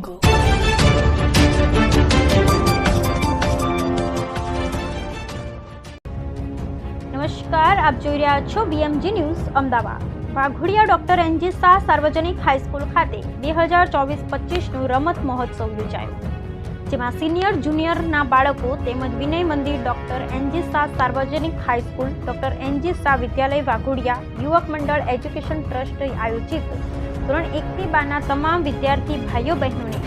jungle. નમસ્કાર, આપ જોઈ રહ્યા છો BMG news Ahmedabad Waghodia doctor NG Shah સાર્વજનિક હાઈસ્કૂલ ખાતે બે હજાર ચોવીસ પચીસનું રમત મહોત્સવ યોજાયો જેમાં સિનિયર જુનિયરના બાળકો તેમજ વિનય મંદિર ડોક્ટર એનજી શાહ સાર્વજનિક high school doctor NG Shah વિદ્યાલય વાઘોડિયા યુવક મંડળ એજ્યુકેશન ટ્રસ્ટ આયોજિત ધોરણ એકથી બારના તમામ વિદ્યાર્થી ભાઈઓ બહેનોને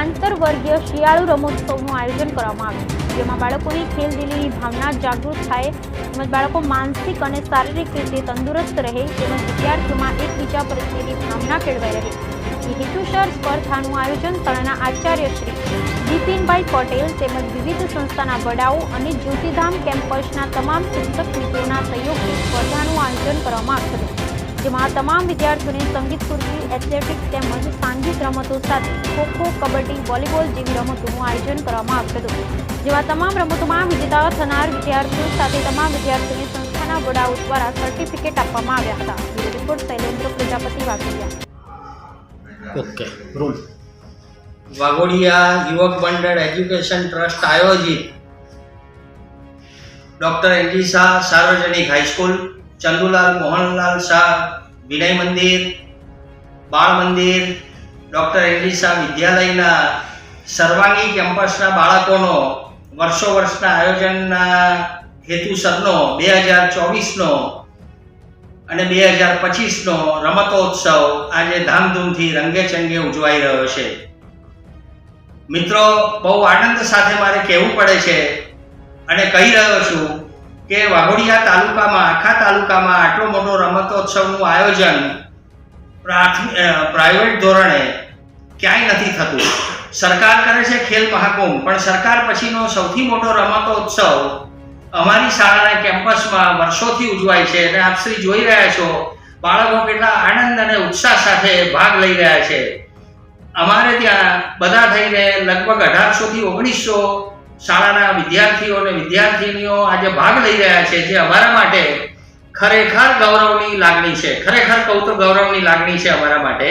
આંતરવર્ગીય શિયાળુ રમોત્સવનું આયોજન કરવામાં આવ્યું, જેમાં બાળકોની ખેલદિલીની ભાવના જાગૃત થાય, તેમજ બાળકો માનસિક અને શારીરિક રીતે તંદુરસ્ત રહે, તેમજ વિદ્યાર્થીઓમાં એકબીજા પ્રત્યેની ભાવના કેળવાઈ રહે. એ સ્પર્ધાનું આયોજન તળાના આચાર્ય શ્રી બિપિનભાઈ પટેલ તેમજ વિવિધ સંસ્થાના વડાઓ અને જ્યોતિધામ કેમ્પસના તમામ શિક્ષક મિત્રોના સહયોગથી સ્પર્ધાનું આયોજન કરવામાં આવ્યું હતું. જેમાં તમામ વિદ્યાર્થીઓને સંગીત ખુરશી એથ્લેટિક્સ તેમજ સાંઘિક રમતો સાથે ખોખો, કબડ્ડી, વોલીબોલ જેવી રમતોનું આયોજન કરવામાં આવ્યું હતું. જેવા તમામ રમતોમાં વિજેતા થનાર વિદ્યાર્થીઓ સાથે તમામ વિદ્યાર્થીઓને સંસ્થાના વડાઓ દ્વારા સર્ટિફિકેટ આપવામાં આવ્યા હતા. Report Shailendra Prajapati Waghodia. Okay. Rule Waghodia યુવક મંડળ એજ્યુકેશન ટ્રસ્ટ આયોજિત ડૉક્ટર એનજી શાહ સાર્વજનિક હાઈસ્કૂલ ચંદુલાલ મોહનલાલ શાહ વિનય મંદિર બાળ મંદિર ડૉક્ટર એનજી શાહ વિદ્યાલયના સર્વાંગી કેમ્પસના બાળકોનો વર્ષો વર્ષના આયોજનના હેતુસરનો બે હજાર ચોવીસનો અને બે હજાર પચીસનો રમતોત્સવ આજે ધામધૂમથી રંગે ચંગે ઉજવાઈ રહ્યો છે. મિત્રો, બહુ આનંદ સાથે મારે કહેવું પડે છે અને કહી રહ્યો છું કે વાઘોડિયા તાલુકામાં, આખા તાલુકામાં આટલો મોટો રમતોત્સવનું આયોજન પ્રાઇવેટ ધોરણે ક્યાંય નથી થતું. સરકાર કરે છે ખેલ મહાકુંભ, પણ સરકાર પછીનો સૌથી મોટો રમતોત્સવ અમારી શાળાના કેમ્પસમાં વર્ષોથી ઉજવાય છે અને આપ શ્રી જોઈ રહ્યા છો, બાળકો કેટલા આનંદ અને ઉત્સાહ સાથે ભાગ લઈ રહ્યા છે. અમારે ત્યાં બધા થઈને લગભગ અઢારસો થી ઓગણીસો શાળાના વિદ્યાર્થીઓ અને વિદ્યાર્થીનીઓ આજે ભાગ લઈ રહ્યા છે, જે અમારા માટે ખરેખર ગૌરવની લાગણી છે. ખરેખર કહું તો ગૌરવની લાગણી છે અમારા માટે.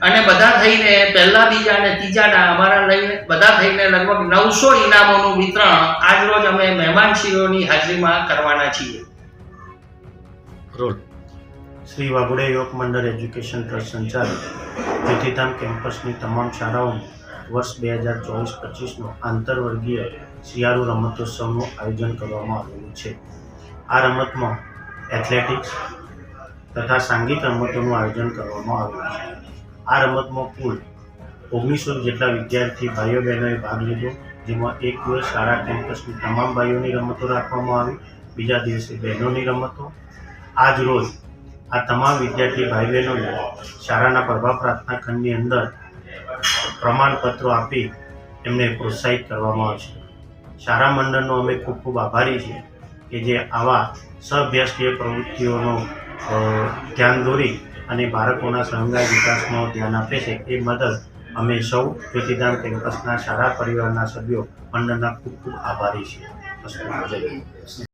અને બધા થઈને પહેલા બીજા અને ત્રીજાના અમારા લઈને બધા થઈને લગભગ નવસો ઇનામોનું વિતરણ આજ રોજ અમે મહેમાનશ્રીઓની હાજરીમાં કરવાના છીએ. રોલ શ્રી વાઘોડિયા યોગ મંડળ એજ્યુકેશન ટ્રસ્ટ સંચાલિત જેથીધામ કેમ્પસની તમામ શાળાઓમાં વર્ષ બે હજાર ચોવીસ પચીસનો આંતરવર્ગીય શિયાળુ રમતોત્સવનું આયોજન કરવામાં આવેલું છે. આ રમતમાં એથ્લેટિક્સ તથા સાંગીત રમતોનું આયોજન કરવામાં આવ્યું છે. આ રમતમાં કુલ ઓગણીસો જેટલા વિદ્યાર્થી ભાઈઓ બહેનોએ ભાગ લીધો, જેમાં એક દિવસ શાળા કેમ્પસની તમામ ભાઈઓની રમતો રાખવામાં આવી, બીજા દિવસે બહેનોની રમતો. આજ રોજ આ તમામ વિદ્યાર્થી ભાઈ બહેનોને શાળાના પ્રભા પ્રાર્થના ખંડની અંદર પ્રમાણપત્રો આપી એમને પ્રોત્સાહિત કરવામાં આવશે. શાળા મંડળનો અમે ખૂબ ખૂબ આભારી છીએ કે જે આવા સહઅભ્યાસકીય પ્રવૃત્તિઓનો ધ્યાન દોરી અને બાળકોના સહંગાઈ વિકાસમાં ધ્યાન આપે છે એ બદલ અમે સૌ જ્યોતિદાન કેમ્પસના શાળા પરિવારના સભ્યો મંડળના ખૂબ ખૂબ આભારી છીએ.